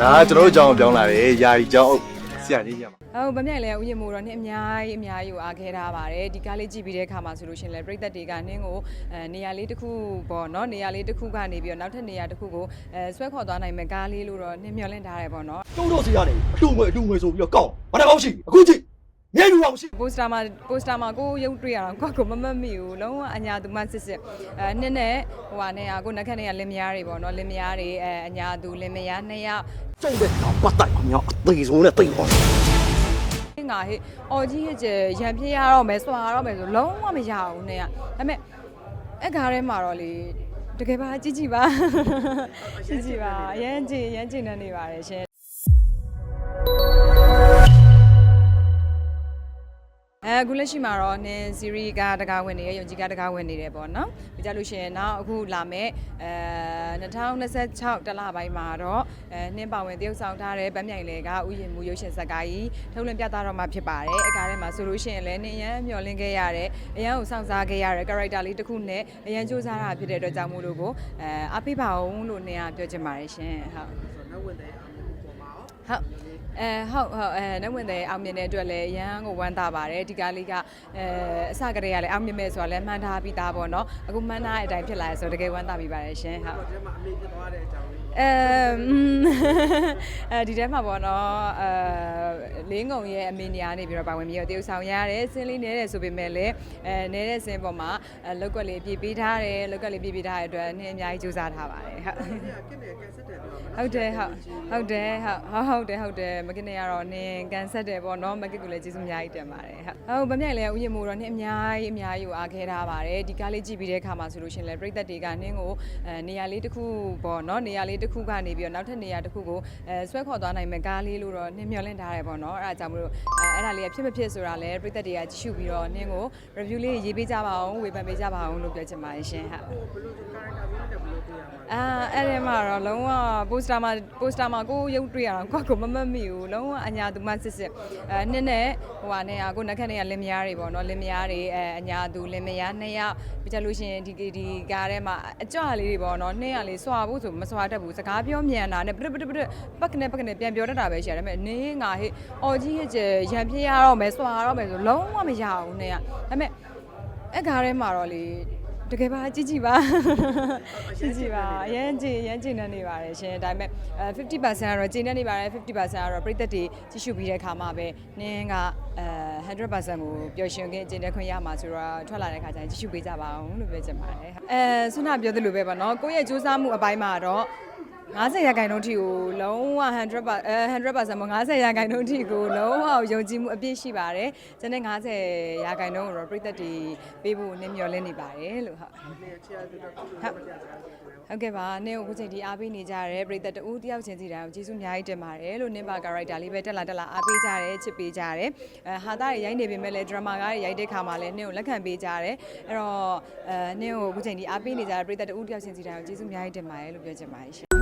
ဒါကကျွန်တော်တို့ကြောင်းပြောင်းလာတယ်ယာယီကြောင်းဆရာကြီးညမှာဟုတ်ဗမြိုင်လဲဥယျာဉ်မို့တော့နင်းအများကြီးအများကြီးကိုအားခဲထားပါတယ်ဒီကားလေးကြည့်ပြီးတဲ့အခါမှာဆိုလို့ရှရင်လဲပြည်သက်တွေကနင်းကိုအဲနေရာလေးတစ်ခုပေါ့နော်နေရာလေးတစ်ခုကနေပြီးတော့နောက်ထပ်နေရာတစ်ခုကိုအဲဆွဲခေါ်သွားနိုင်မဲ့ကားလေးလို့တော့နင်းမျှော်လင့်ထားတယ်ပေါ့နော်ကျုံတို့စီကနေအတူငွေအတူငွေဆိုပြီးတော့ကောက်ဘာတစ်ကောက်ရှိအခုကြည့် ညလူအောင်ရှိပိုစတာမှာပိုစတာမှာကိုရုပ်တွေ့ရတော့ကိုကိုမမတ်မိဘူးလုံးဝအညာသူမစစ်စစ်အဲနင်းနဲ့ဟိုဟာနဲ့ကိုနက်ခတ်နဲ့ကလင်မယားတွေပေါ့နော်လင်မယားတွေအဲအညာသူလင်မယားနှစ်ယောက်ကျုံတဲ့တော့ပတ်တိုက်မြောက်အသေးဆုံးနဲ့တိတ်သွားငါဟေ့အော်ကြီးရဲ့ကျရံပြရတော့မယ်စွာတော့မယ်ဆိုလုံးဝမရဘူးနဲ့ကဒါပေမဲ့အဲ့ကားထဲမှာတော့လေတကယ်ပါကြည့်ကြည့်ပါကြည့်ကြည့်ပါအရမ်းကြည့်အရမ်းကြည့်နေနေပါတယ်ရှင် အဲအခုလက်ရှိမှာတော့နင်းစီရီကတကားဝင်နေရယုံကြည်ကတကားဝင်နေတယ်ပေါ့နော်ပြကြလို့ရှိရင်နောက်အခုလာမဲ့အဲ2026တလပိုင်းမှာတော့အဲနှင်းပါဝင်တရုပ်ဆောင်ထားတဲ့ဗတ်မြိုင်လေကဥယျာဉ်မူရုပ်ရှင်ဇာတ်ကားကြီးထုတ်လွှင့်ပြသတော့မှာဖြစ်ပါတယ်အကားထဲမှာဆိုလို့ရှိရင်လည်းနင်းရမ်းမျှော်လင့်ခဲ့ရတဲ့အရန်ကိုစောင့်စားခဲ့ရတဲ့ character လေးတစ်ခုနဲ့အရန်စူးစမ်းတာဖြစ်တဲ့အတွက်ကြောင့်မို့လို့ကိုအဲအားပေးပါအောင်လို့နင်းကပြောချင်ပါတယ်ရှင်ဟုတ် ဟုတ်အဲဟုတ်ဟုတ်အဲနှဝင်တဲ့အောင်မြင်တဲ့အတွက်လည်းရန်ကိုဝမ်းသာပါတယ်ဒီကားလေးကအဲအစကတည်းကလည်းအောင်မြင်မဲ့ဆိုတာလည်းမှန်းထားပြီးသားပေါ့နော်အခုမှန်းထားတဲ့အတိုင်းဖြစ်လာရဆိုတကယ်ဝမ်းသာပြီးပါတယ်ရှင်ဟုတ်ဒီထဲမှာအမေဖြစ်သွားတဲ့အကြောင်းလေးအဲအဲဒီထဲမှာပေါ့နော်အဲလင်းငုံရဲ့အမေနေရာနေပြီးတော့ပါဝင်ပြီးတော့တရုတ်ဆောင်ရတယ်စင်းလေးနေတယ်ဆိုပေမဲ့လည်းအဲနေတဲ့စင်းပေါ်မှာအဲလောက်ကွက်လေးပြေးပေးထားတယ်လောက်ကွက်လေးပြေးပေးထားတဲ့အတွက်နင်းအများကြီးစူးစမ်းထားပါတယ်ဟုတ်ဟုတ်တယ်ဟုတ်ဟုတ်တယ်ဟုတ်ဟုတ်ဟုတ်တယ်ဟုတ်တယ်မကင်နေရတော့နင်းကန်ဆက်တယ်ပေါ့နော်မကင်ကလည်းကျေးဇူးအများကြီးတင်ပါတယ်ဟုတ်ဟုတ်ဗမြိုင်လဲဥယျာဉ်မို့တော့နင်းအများကြီးအများကြီးကိုအားခဲထားပါတယ်ဒီကားလေးကြည့်ပြီးတဲ့အခါမှာဆိုလို့ရှရင်လဲပြည်သက်တွေကနင်းကိုအဲနေရာလေးတစ်ခုပေါ့နော်နေရာလေးတစ်ခုကနေပြီးတော့နောက်ထပ်နေရာတစ်ခုကိုအဲဆွဲခေါ်သွားနိုင်မဲ့ကားလေးလို့တော့နင်းမျှော်လင့်ထားတယ်ပေါ့နော်အဲ့ဒါကြောင့်မလို့အဲအဲ့ဒါလေးကဖြစ်မဖြစ်ဆိုတာလဲပြည်သက်တွေကကြည့်ရှုပြီးတော့နင်းကို review လေးရေးပေးကြပါအောင်ဝေဖန်ပေးကြပါအောင်လို့ပြောချင်ပါတယ်ရှင်ဟုတ် အာအဲ့ဒီမှာတော့လုံးဝ poster မှာ poster မှာကိုရုပ်တွေ့ရတော့ကိုကိုမမတ်မိဘူးလုံးဝအညာသူမစစ်စစ်အဲနင်းနဲ့ဟိုဟာနဲ့ကိုနက်ခတ်နဲ့ကလင်မယားတွေပေါ့နော်လင်မယားတွေအဲအညာသူလင်မယားနှစ်ယောက်ပြကြလို့ရှိရင်ဒီဒီကားထဲမှာအကြွလေးတွေပေါ့နော်နှစ်ယောက်လေးစွာဖို့ဆိုမစွာတတ်ဘူးစကားပြောမြန်တာနဲ့ပရပရပရပတ်ကနေပတ်ကနေပြန်ပြောတတ်တာပဲရှိရတယ်ဒါပေမဲ့နင်းငါဟေ့အော်ကြီးရဲ့ကျရံပြရတော့မယ်စွာတော့မယ်ဆိုလုံးဝမရဘူးနဲ့ကဒါပေမဲ့အဲ့ကားထဲမှာတော့လေ တကယ်ပါကြည့်ကြည့်ပါကြည့်ကြည့်ပါအရန်ကြည့်အရန်ကြည့်နေနေပါတယ်ရှင်ဒါပေမဲ့အဲ50%ကတော့ကြည့်နေနေပါတယ်50%ကတော့ပြည်သက်တွေကြည့်ရှုပြီးတဲ့အခါမှာပဲနင်းကအဲ100%ကိုပျော်ရွှင်ခြင်းကျင့်တဲ့ခွင့်ရမှာဆိုတော့ထွက်လာတဲ့အခါကျရင်ကြည့်ရှုပေးကြပါအောင်လို့ပြောချင်ပါတယ်အဲဆွမ်းနာပြောသလိုပဲပေါ့နော်ကိုယ့်ရဲ့စူးစမ်းမှုအပိုင်းမှာတော့ 90ရာခိုင်နှုန်းထိကိုလုံးဝ100%အဲ100%မ90ရာခိုင်နှုန်းထိကိုလုံးဝယုံကြည်မှုအပြည့်ရှိပါတယ်။ကျန်တဲ့90ရာခိုင်နှုန်းကိုတော့ပြည်သက်တွေပေးဖို့နင်းမျှော်လင့်နေပါတယ်လို့ဟုတ်ဟုတ်ဟုတ်ကဲ့ပါနင်းကိုအခုချိန်ဒီအားပေးနေကြရဲပြည်သက်တူတယောက်ချင်းစီတိုင်းကိုကျေးဇူးအများကြီးတင်ပါတယ်လို့နင်းပါ character လေးပဲတက်လာတက်လာအားပေးကြရဲချစ်ပေးကြရဲအဲဟာသားတွေရိုက်နေပေမဲ့လည်း drama ကားတွေရိုက်တဲ့ခါမှာလည်းနင်းကိုလက်ခံပေးကြရဲအဲ့တော့အဲနင်းကိုအခုချိန်ဒီအားပေးနေကြရဲပြည်သက်တူတယောက်ချင်းစီတိုင်းကိုကျေးဇူးအများကြီးတင်ပါတယ်လို့ပြောချင်ပါတယ်ရှင်